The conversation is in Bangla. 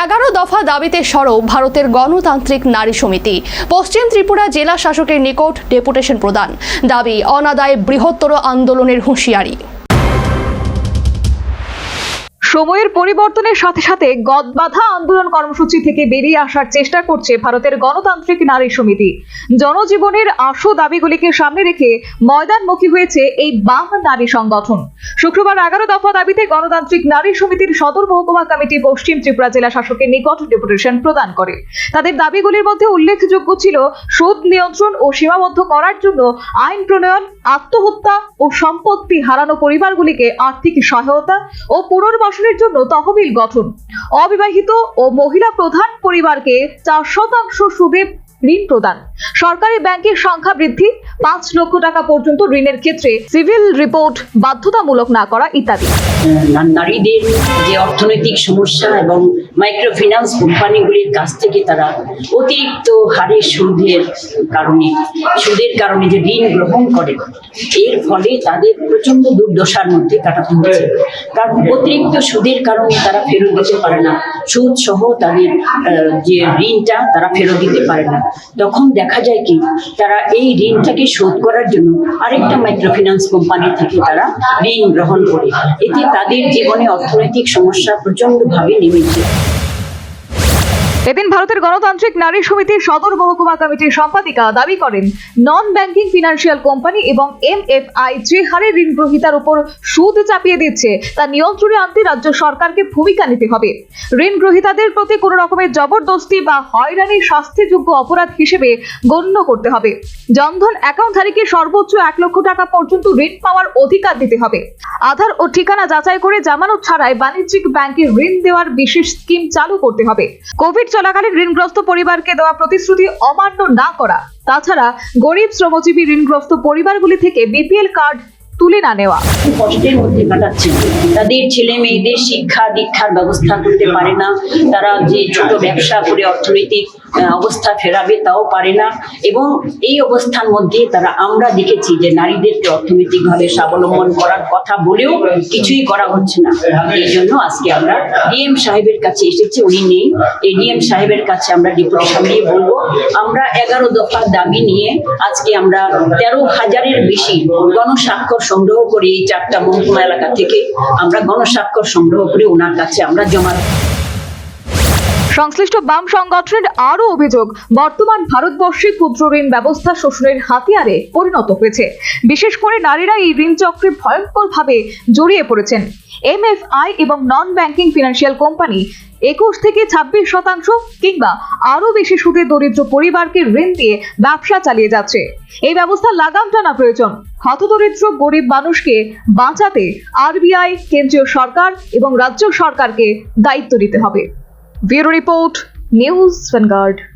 এগারো দফা দাবিতে সরব ভারতের গণতান্ত্রিক নারী সমিতি। পশ্চিম ত্রিপুরা জেলা শাসকের নিকট ডেপুটেশন প্রদান। দাবি, অনাদায় বৃহত্তর আন্দোলনের হুঁশিয়ারি। সময়ের পরিবর্তনের সাথে সাথে গদবাধা আন্দোলন কর্মসূচি থেকে বেরিয়ে আসার চেষ্টা করছে ভারতের গণতান্ত্রিক নারী সমিতি। জনজীবনের আশু দাবিগুলিকে সামনে রেখে ময়দানমুখী হয়েছে এই বাম নারী সংগঠন। শুক্রবার এগারো দফা দাবিতে গণতান্ত্রিক নারী সমিতির সদর মহকুমা কমিটি পশ্চিম ত্রিপুরা জেলা শাসকের নিকট ডেপুটেশন প্রদান করে। তাদের দাবিগুলির মধ্যে উল্লেখযোগ্য ছিল সুদ নিয়ন্ত্রণ ও সীমাবদ্ধ করার জন্য আইন প্রণয়ন, আত্মহত্যা ও সম্পত্তি হারানো পরিবারগুলিকে আর্থিক সহায়তা ও পুনর্বাসনের জন্য তহবিল গঠন। অবিবাহিত ও মহিলা প্রধান পরিবারকে চার শতাংশ সুদে ঋণ প্রদান। সরকারি ব্যাংকের সংখ্যা বৃদ্ধি পাঁচ লক্ষ টাকা পর্যন্ত ঋণের ক্ষেত্রে সিভিল রিপোর্ট বাধ্যতামূলক না করা ইত্যাদি। নারীদের যে অর্থনৈতিক সমস্যা এবং মাইক্রো ফিন্যান্স কোম্পানিগুলির কাছ থেকে তারা অতিরিক্ত হারে সুদের কারণে সুদের কারণে যে ঋণ গ্রহণ করে, এর ফলে তাদের প্রচণ্ড দুর্দশার মধ্যে কাটাতে হচ্ছে। কারণ অতিরিক্ত সুদের কারণে তারা ফেরত দিতে পারে না। সুদ সহ তাদের যে ঋণটা তারা ফেরত দিতে পারে না। তখন দেখা যায় কি, তারা এই ঋণটাকে শোধ করার জন্য আরেকটা মাইক্রো ফিন্যান্স কোম্পানি থেকে তারা ঋণ গ্রহণ করে। এতে তাদের জীবনে অর্থনৈতিক সমস্যা প্রচন্ডভাবে নেমেছে এদিন ভারতের গণতান্ত্রিক নারী সমিতির সদর মহকুমা কমিটির সম্পাদিকা দাবি করেন নন ব্যাংকিং ফিনান্সিয়াল কোম্পানি এবং এমএফআই যে হারে ঋণ গ্রহীতার উপর সুদ চাপিয়ে দিচ্ছে, তা নিয়ন্ত্রণে আনতে রাজ্য সরকারকে ভূমিকা নিতে হবে। ঋণ গ্রহীতাদের প্রতি কোনো রকমের জবরদস্তি বা হয়রানি শাস্তিযোগ্য অপরাধ হিসেবে গণ্য করতে হবে। জনধন অ্যাকাউন্টধারীকে সর্বোচ্চ এক লক্ষ টাকা পর্যন্ত ঋণ পাওয়ার অধিকার দিতে হবে। আধার ও ঠিকানা যাচাই করে জামানত ছাড়াই বাণিজ্যিক ব্যাংকে ঋণ দেওয়ার বিশেষ স্কিম চালু করতে হবে। কোভিড চলাকালীন ঋণগ্রস্ত পরিবারকে দেওয়া প্রতিশ্রুতি অমান্য না করা। তাছাড়া গরিব শ্রমজীবী ঋণগ্রস্ত পরিবারগুলি থেকে বিপিএল কার্ড তুলে না নেওয়া। কষ্টের মধ্যে কাটাচ্ছে তাদের ছেলে মেয়েদের শিক্ষা দীক্ষার ব্যবস্থা করতে পারে না। তারা যে ছোট ব্যবসা করে অর্থনৈতিক অবস্থা ফেরাবে তাও পারে না। এবং এই অবস্থার মধ্যে তারা আমরা দেখেছি যে নারীদেরকে অর্থনৈতিকভাবে স্বাবলম্বন করার কথা বলেও কিছুই করা হচ্ছে না। এই জন্য আজকে আমরা ডিএম সাহেবের কাছে এসেছি, উনি নেই। এই ডিএম সাহেবের কাছে আমরা ডেপুটেশন দিয়ে বলব, আমরা এগারো দফা দাবি নিয়ে আজকে আমরা তেরো হাজারের বেশি গণস্বাক্ষর সংগ্রহ করি এই চারটা মহকুমা এলাকা থেকে। আমরা গণস্বাক্ষর সংগ্রহ করে ওনার কাছে, আমরা জমা সংশ্লিষ্ট বাম সংগঠনের আরও অভিযোগ, বর্তমান ভারতবর্ষে ক্ষুদ্র ঋণ ব্যবস্থা শোষণের হাতিয়ারে পরিণত হয়েছে। বিশেষ করে নারীরা এই ঋণ চক্রে ভয়ঙ্করভাবে জড়িয়ে পড়েছেন। এমএফআই এবং নন ব্যাংকিং ফিনান্সিয়াল কোম্পানি একুশ থেকে ছাব্বিশ শতাংশ কিংবা আরও বেশি সুদে দরিদ্র পরিবারকে ঋণ দিয়ে ব্যবসা চালিয়ে যাচ্ছে। এই ব্যবস্থা লাগাম টানা প্রয়োজন। হতদরিদ্র গরিব মানুষকে বাঁচাতে আরবিআই, কেন্দ্রীয় সরকার এবং রাজ্য সরকারকে দায়িত্ব দিতে হবে। Bureau report, news Vanguard.